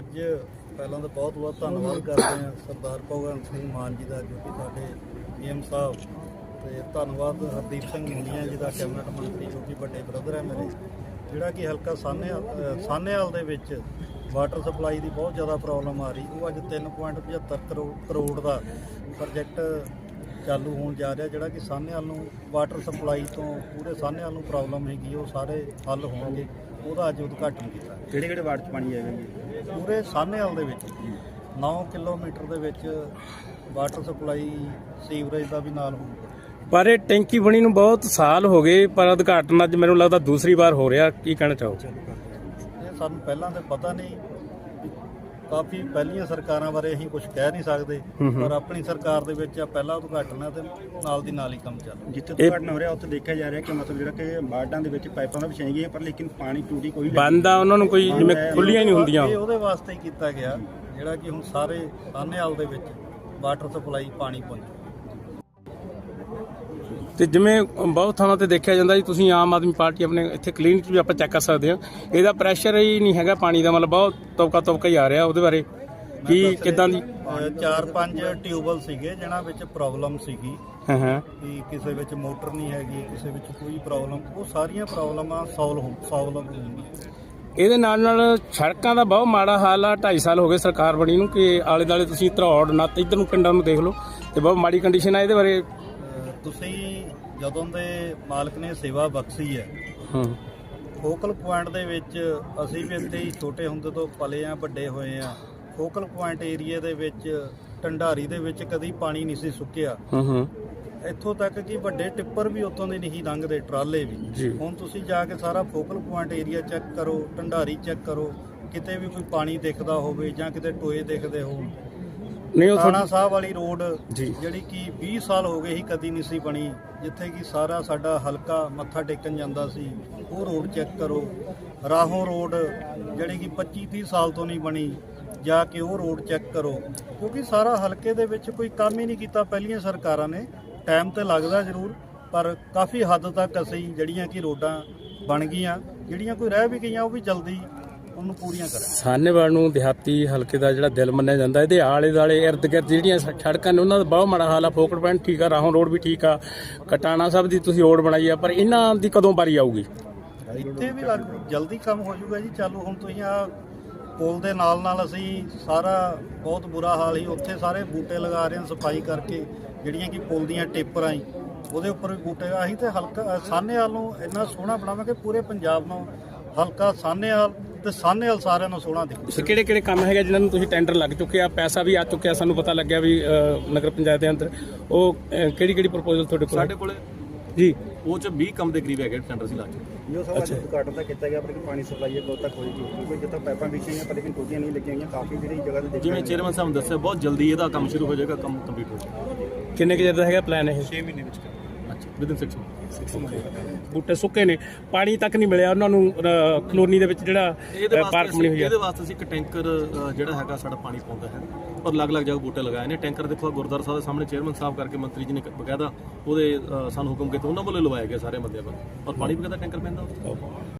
ਅੱਜ ਪਹਿਲਾਂ ਤਾਂ ਬਹੁਤ ਬਹੁਤ ਧੰਨਵਾਦ ਕਰਦੇ ਹਾਂ ਸਰਦਾਰ ਭਗਵੰਤ ਸਿੰਘ ਮਾਨ ਜੀ ਦਾ, ਜੋ ਕਿ ਸਾਡੇ ਪੀਐਮ ਸਾਹਿਬ ਤੇ ਧੰਨਵਾਦ ਹਰਦੀਪ ਸਿੰਘ ਮੁੰਡੀਆਂ ਜੀ ਦਾ, ਕੈਬਨਿਟ ਮੰਤਰੀ, ਜੋ ਕਿ ਵੱਡੇ ਬ੍ਰਦਰ ਹੈ ਮੇਰੇ, ਜਿਹੜਾ ਕਿ ਹਲਕਾ ਸਾਨੇ ਸਾਨੇਵਾਲ ਦੇ ਵਿੱਚ ਵਾਟਰ ਸਪਲਾਈ ਦੀ ਬਹੁਤ ਜ਼ਿਆਦਾ ਪ੍ਰੋਬਲਮ ਆ ਰਹੀ। ਉਹ ਅੱਜ 3.75 ਕਰੋੜ ਕਰੋੜ ਦਾ ਪ੍ਰੋਜੈਕਟ ਚਾਲੂ ਹੋਣ ਜਾ ਰਿਹਾ, ਜਿਹੜਾ ਕਿ ਸਾਨੇਵਾਲ ਨੂੰ ਵਾਟਰ ਸਪਲਾਈ ਤੋਂ ਪੂਰੇ ਸਾਨੇਵਾਲ ਨੂੰ ਪ੍ਰੋਬਲਮ ਹੈਗੀ, ਉਹ ਸਾਰੇ ਹੱਲ ਹੋਣਗੇ। ਉਹਦਾ ਅੱਜ ਉਦਘਾਟਨ ਕੀਤਾ। ਕਿਹੜੇ ਕਿਹੜੇ ਵਾਰਡ 'ਚ ਪਾਣੀ ਆਏਗਾ ਜੀ? ਪੂਰੇ ਸਾਹਨੇਵਾਲ ਦੇ ਵਿੱਚ। 9 ਕਿਲੋਮੀਟਰ ਦੇ ਵਿੱਚ ਵਾਟਰ ਸਪਲਾਈ ਸੀਵਰੇਜ ਦਾ ਵੀ ਨਾਲ ਹੋਊਗਾ। ਪਰ ਇਹ ਟੈਂਕੀ ਬਣੀ ਨੂੰ ਬਹੁਤ ਸਾਲ ਹੋ ਗਏ ਪਰ ਉਦਘਾਟਨ ਅੱਜ ਮੈਨੂੰ ਲੱਗਦਾ ਦੂਸਰੀ ਵਾਰ ਹੋ ਰਿਹਾ। ਕੀ ਕਹਿਣਾ ਚਾਹੋ ਇਹ ਸਾਨੂੰ ਪਹਿਲਾਂ ਤਾਂ ਪਤਾ ਨਹੀਂ ਕਾਫੀ ਪਹਿਲੀਆਂ ਸਰਕਾਰਾਂ ਬਾਰੇ ਅਸੀਂ ਕੁਝ ਕਹਿ ਨਹੀਂ ਸਕਦੇ। ਪਰ ਆਪਣੀ ਸਰਕਾਰ ਦੇ ਵਿੱਚ ਆ ਪਹਿਲਾ ਉਦਘਾਟਨ ਹੈ ਤੇ ਨਾਲ ਦੀ ਨਾਲ ਹੀ ਕੰਮ ਚੱਲ ਰਿਹਾ। ਜਿੱਥੇ ਉਦਘਾਟਨ ਹੋ ਰਿਹਾ ਉੱਥੇ ਦੇਖਿਆ ਜਾ ਰਿਹਾ ਕਿ ਮਤਲਬ ਜਿਹੜਾ ਕਿ ਵਾਰਡਾਂ ਦੇ ਵਿੱਚ ਪਾਈਪਾਂ ਤਾਂ ਵਿਛਾਈਆਂ ਗਈਆਂ ਪਰ ਲੇਕਿਨ ਪਾਣੀ ਟੂਟੀ ਕੋਈ ਬੰਦ ਆ ਉਹਨਾਂ ਨੂੰ ਕੋਈ ਜਿਵੇਂ ਖੁੱਲੀਆਂ ਨਹੀਂ ਹੁੰਦੀਆਂ। ਇਹ ਉਹਦੇ ਵਾਸਤੇ ਹੀ ਕੀਤਾ ਗਿਆ ਜਿਹੜਾ ਕਿ ਹੁਣ ਸਾਰੇ ਸਾਹਨੇਵਾਲ ਦੇ ਵਿੱਚ ਵਾਟਰ ਸਪਲਾਈ ਪਾਣੀ ਪਹੁੰਚੇ। ਤੇ ਜਿਵੇਂ ਬਹੁਤ ਥਾਵਾਂ ਤੇ ਦੇਖਿਆ ਜਾਂਦਾ ਜੀ ਤੁਸੀਂ ਆਮ ਆਦਮੀ ਪਾਰਟੀ ਆਪਣੇ ਇੱਥੇ ਕਲੀਨਿਕ ਵੀ ਆਪਾਂ ਚੈੱਕ ਕਰ ਸਕਦੇ ਹਾਂ। ਇਹਦਾ ਪ੍ਰੈਸ਼ਰ ਹੀ ਨਹੀਂ ਹੈਗਾ ਪਾਣੀ ਦਾ ਮਤਲਬ ਬਹੁਤ ਤਬਕਾ ਤਬਕਾ ਹੀ ਆ ਰਿਹਾ ਉਹਦੇ ਬਾਰੇ। ਕੀ ਕਿਦਾਂ ਦੀ ਚਾਰ ਪੰਜ ਟਿਊਬਲ ਸੀਗੇ ਜਿਨ੍ਹਾਂ ਵਿੱਚ ਪ੍ਰੋਬਲਮ ਸੀਗੀ। ਹਾਂ ਹਾਂ। ਕਿ ਕਿਸੇ ਵਿੱਚ ਮੋਟਰ ਨਹੀਂ ਹੈਗੀ ਕਿਸੇ ਵਿੱਚ ਕੋਈ ਪ੍ਰੋਬਲਮ ਉਹ ਸਾਰੀਆਂ ਪ੍ਰੋਬਲਮਾਂ ਸੋਲਵ ਹੋ ਸੋਲਵ ਹੋਣਗੀਆਂ ਇਹਦੇ ਨਾਲ ਨਾਲ ਸੜਕਾਂ ਦਾ ਬਹੁਤ ਮਾੜਾ ਹਾਲ ਆ 2.5 ਸਾਲ ਹੋ ਗਏ ਸਰਕਾਰ ਬਣੀ ਨੂੰ ਕਿ ਆਲੇ ਦਾਲੇ ਤੁਸੀਂ ਧਰੌੜ ਨੱਤ ਇੱਧਰ ਨੂੰ ਪਿੰਡਾਂ ਨੂੰ ਦੇਖ ਲਓ ਤੇ ਬਹੁਤ ਮਾੜੀ ਕੰਡੀਸ਼ਨ ਆ ਇਹਦੇ ਬਾਰੇ ਤੁਸੀਂ ਜਦੋਂ ਦੇ ਮਾਲਕ ਨੇ ਸੇਵਾ ਬਖਸ਼ੀ ਹੈ ਹਾਂ। ਫੋਕਲ ਪੁਆਇੰਟ ਦੇ ਵਿੱਚ ਅਸੀਂ ਵੀ ਇੱਥੇ ਹੀ ਛੋਟੇ ਹੁੰਦੇ ਤੋਂ ਪਲੇ ਆ ਵੱਡੇ ਹੋਏ ਆ। ਫੋਕਲ ਪੁਆਇੰਟ ਏਰੀਆ ਦੇ ਵਿੱਚ ਢੰਡਾਰੀ ਦੇ ਵਿੱਚ ਕਦੀ ਪਾਣੀ ਨਹੀਂ ਸੀ ਸੁੱਕਿਆ। ਹਾਂ ਹਾਂ। ਇੱਥੋਂ ਤੱਕ ਕਿ ਵੱਡੇ ਟਿੱਪਰ ਵੀ ਉੱਥੋਂ ਦੇ ਨਹੀਂ ਲੰਘਦੇ ਟਰਾਲੇ ਵੀ। ਹੁਣ ਤੁਸੀਂ ਜਾ ਕੇ ਸਾਰਾ ਫੋਕਲ ਪੁਆਇੰਟ ਏਰੀਆ ਚੈੱਕ ਕਰੋ ਢੰਡਾਰੀ ਚੈੱਕ ਕਰੋ। ਕਿਤੇ ਵੀ ਕੋਈ ਪਾਣੀ ਦਿਖਦਾ ਹੋਵੇ ਜਾਂ ਕਿਤੇ ਟੋਏ ਦਿਖਦੇ ਹੋਣ ਨਹੀਂ ਉਹ ਥਾਣਾ ਤੁਹਾਡੀ- ਸਾਹਿਬ ਵਾਲੀ ਰੋਡ ਜੀ। ਜਿਹੜੀ ਕਿ 20 ਸਾਲ ਹੋ ਗਏ ਹੀ ਕਦੀ ਨਹੀਂ ਸੀ ਬਣੀ ਜਿੱਥੇ ਕਿ ਸਾਰਾ ਸਾਡਾ ਹਲਕਾ ਮੱਥਾ ਟੇਕਣ ਜਾਂਦਾ ਸੀ ਉਹ ਰੋਡ ਚੈੱਕ ਕਰੋ। ਰਾਹੋਂ ਰੋਡ ਜਿਹੜੀ ਕਿ 25 30 ਸਾਲ ਤੋਂ ਨਹੀਂ ਬਣੀ ਜਾ ਕੇ ਉਹ ਰੋਡ ਚੈੱਕ ਕਰੋ। ਕਿਉਂਕਿ ਸਾਰਾ ਹਲਕੇ ਦੇ ਵਿੱਚ ਕੋਈ ਕੰਮ ਹੀ ਨਹੀਂ ਕੀਤਾ ਪਹਿਲੀਆਂ ਸਰਕਾਰਾਂ ਨੇ। ਟਾਈਮ ਤੇ ਲੱਗਦਾ ਜ਼ਰੂਰ ਪਰ ਕਾਫੀ ਹੱਦ ਤੱਕ ਅਸੀਂ ਜਿਹੜੀਆਂ ਕਿ ਰੋਡਾਂ ਬਣ ਗਈਆਂ ਜਿਹੜੀਆਂ ਕੋਈ ਰਹਿ ਵੀ ਗਈਆਂ ਉਹ ਵੀ ਜਲਦੀ ਉਹਨੂੰ ਪੂਰੀਆਂ ਸਾਹਨੇਵਾਲ ਨੂੰ ਦਿਹਾਤੀ ਹਲਕੇ ਦਾ ਜਿਹੜਾ ਦਿਲ ਮੰਨਿਆ ਜਾਂਦਾ ਇਹਦੇ ਆਲੇ ਦਾਲੇ ਇਰਦ ਗਿਰਦ ਜਿਹੜੀਆਂ ਸੜਕਾਂ ਨੇ ਉਹਨਾਂ ਦਾ ਬਹੁਤ ਮਾੜਾ ਹਾਲ ਆ। ਫੋਕਟ ਪੈਂਟ ਠੀਕ ਆ ਰਾਹੋਂ ਰੋਡ ਵੀ ਠੀਕ ਆ। ਕਟਾਣਾ ਸਾਹਿਬ ਦੀ ਤੁਸੀਂ ਰੋਡ ਬਣਾਈ ਆ ਪਰ ਇਹਨਾਂ ਦੀ ਕਦੋਂ ਵਾਰੀ ਆਊਗੀ? ਇੱਥੇ ਵੀ ਲੱਗ ਜਲਦੀ ਕੰਮ ਹੋ ਜਾਊਗਾ ਜੀ। ਚਾਲੂ ਹੁਣ ਤੁਸੀਂ ਆ ਪੁਲ ਦੇ ਨਾਲ ਨਾਲ ਅਸੀਂ ਸਾਰਾ ਬਹੁਤ ਬੁਰਾ ਹਾਲ ਹੀ ਉੱਥੇ ਸਾਰੇ ਬੂਟੇ ਲਗਾ ਰਹੇ ਹਾਂ ਸਫ਼ਾਈ ਕਰਕੇ ਜਿਹੜੀਆਂ ਕਿ ਪੁਲ ਦੀਆਂ ਟੇਪਰਾਂ ਹੀ ਉਹਦੇ ਉੱਪਰ ਵੀ ਬੂਟੇ ਅਸੀਂ ਤੇ ਹਲਕਾ ਸਾਹਨੇਵਾਲ ਨੂੰ ਇੰਨਾ ਸੋਹਣਾ ਬਣਾਵਾਂਗੇ ਪੂਰੇ ਪੰਜਾਬ ਨੂੰ ਹਲਕਾ ਸਾਹਨੇਵਾਲ ਤੇ ਸਾਹਨੇਵਾਲ ਸਾਰਿਆਂ ਨੂੰ ਸੋਹਣਾ ਦਿਖੂ। ਤੇ ਕਿਹੜੇ ਕਿਹੜੇ ਕੰਮ ਹੈਗੇ ਜਿਨ੍ਹਾਂ ਨੂੰ ਤੁਸੀਂ ਟੈਂਡਰ ਲੱਗ ਚੁੱਕੇ ਆ ਪੈਸਾ ਵੀ ਆ ਚੁੱਕਿਆ ਸਾਨੂੰ ਪਤਾ ਲੱਗਿਆ ਵੀ ਅ, ਨਗਰ ਪੰਚਾਇਤ ਦੇ ਅੰਦਰ। ਉਹ ਕਿਹੜੀ ਕਿਹੜੀ ਪ੍ਰਪੋਜ਼ਲ ਤੁਹਾਡੇ ਕੋਲ ਸਾਡੇ ਹੈ? ਕੋਲੇ ਜੀ। ਉਹ ਚ 20 ਕੰਮ ਦੇ ਕਰੀਬ ਹੈਗੇ ਟੈਂਡਰ ਸੀ ਲਾ ਚੁੱਕੇ। ਜੋ ਸਭ ਅੱਜ ਉਦਘਾਟਨ ਤਾਂ ਕੀਤਾ ਗਿਆ ਪਰ ਕਿ ਪਾਣੀ ਸਪਲਾਈ ਕਦੋਂ ਤੱਕ ਹੋਏਗੀ ਕਿਉਂਕਿ ਜਿੱਥੇ ਪਾਈਪਾਂ ਵਿਛਾਈਆਂ ਪਰ ਲੇਕਿਨ ਟੂਟੀਆਂ ਨਹੀਂ ਲੱਗੀਆਂ ਹੋਈਆਂ। ਕਾਫੀ ਜਿਹੜੀ ਜਗ੍ਹਾ ਤੇ ਦੇਖਿਆ ਜਿਵੇਂ ਚੇਅਰਮੈਨ ਸਾਹਿਬ ਨੇ ਦੱਸਿਆ ਬਹੁਤ ਜਲਦੀ ਇਹਦਾ ਕੰਮ ਸ਼ੁਰੂ ਹੋ ਜਾਏਗਾ ਕੰਮ ਕੰਪਲੀਟ ਹੋ ਜਾਏਗਾ। ਕਿੰਨੇ ਕੁ ਚਿਰ ਦਾ ਹੈਗਾ ਪਲਾਨ ਇਹ? ਅੱਛਾ ਵਿਦਿਨ 6 ਮੰਥ ਬੂਟੇ ਸੁੱਕੇ ਨੇ। ਪਾਣੀ ਤੱਕ ਨਹੀਂ ਮਿਲਿਆ ਉਹਨਾਂ ਨੂੰ ਅ, ਕਲੋਨੀ ਦੇ ਵਿੱਚ ਜਿਹੜਾ ਇਹਦੇ ਅ, ਵਾਸਤੇ ਪਾਰਕ ਬਣੀ ਅਸੀਂ ਹੋਈ ਹੈ ਇਹਦੇ ਵਾਸਤੇ ਅਸੀਂ ਇੱਕ ਟੈਂਕਰ ਅ, ਜਿਹੜਾ ਹੈਗਾ ਸਾਡਾ ਪਾਣੀ ਪਾਉਂਦਾ ਹੈ ਔਰ ਅਲੱਗ-ਅਲੱਗ ਜਗ੍ਹਾ ਬੂਟੇ ਲਗਾਏ ਨੇ। ਟੈਂਕਰ ਦੇਖੋ ਆਹ ਗੁਰਦੁਆਰਾ ਸਾਹਿਬ ਦੇ ਸਾਹਮਣੇ ਚੇਅਰਮੈਨ ਸਾਹਿਬ ਕਰਕੇ ਮੰਤਰੀ ਜੀ ਨੇ ਬਕਾਇਦਾ ਉਹਦੇ ਅ, ਸਾਨੂੰ ਹੁਕਮ ਕੀਤਾ ਉਹਨਾਂ ਵੱਲੋਂ ਲਵਾਇਆ ਗਿਆ ਸਾਰੇ ਬੰਦਿਆਂ ਵੱਲ। ਔਰ ਪਾਣੀ ਬਕਾਇਦਾ ਟੈਂਕਰ ਪੈਂਦਾ? ਉੱਥੇ